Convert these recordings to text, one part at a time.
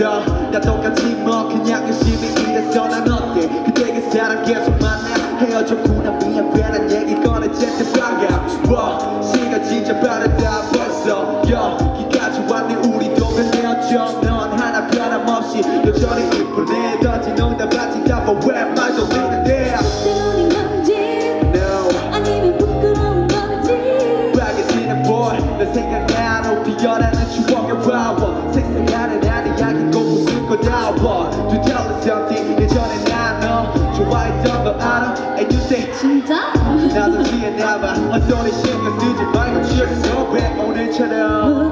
이랬어. 다 똑같지 뭐 그냥 열심히 일했어. 난 어때? 그때 그 사람 계속 만나. 헤어졌구나. 미안해 난 얘기. 꺼내 제때 반가워 시간 진짜 빠르다. 벌써 여기까지 왔네. 우리 동안이었죠 넌 하나 변함없이 여전히 이쁘네. 던진 농담 같은 답은 왜 power to tell us something. It's only nano. So why don't go out and you say, Chinta? Now I'm sorry, shit, because DJ Michael Chirk is so bad on each other.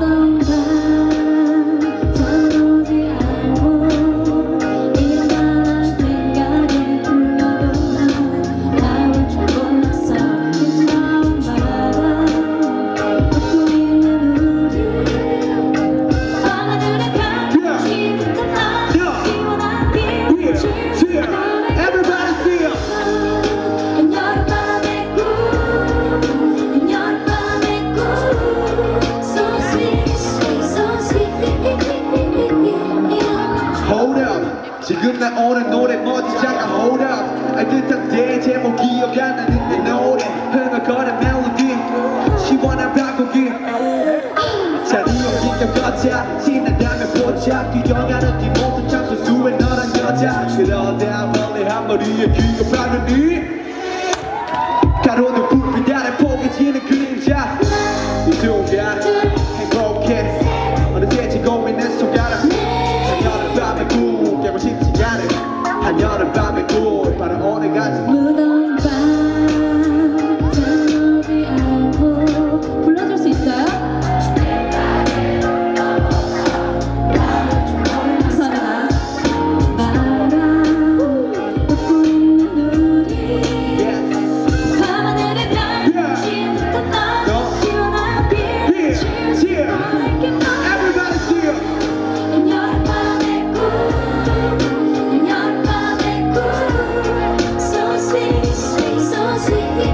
Hold up. 지금 나오는 노래 멋지지 않아 Hold up. 아, 알듯한 대 제목 기억 안 나는 내 노래. 흥얼거린 멜로디 시원한 박고기 자리에 기억하자. 지나다면 보자 귀여워하는 뒷모습 참 소수의 너란 여자. 그러다 멀리 한 머리에 귀가 바르니.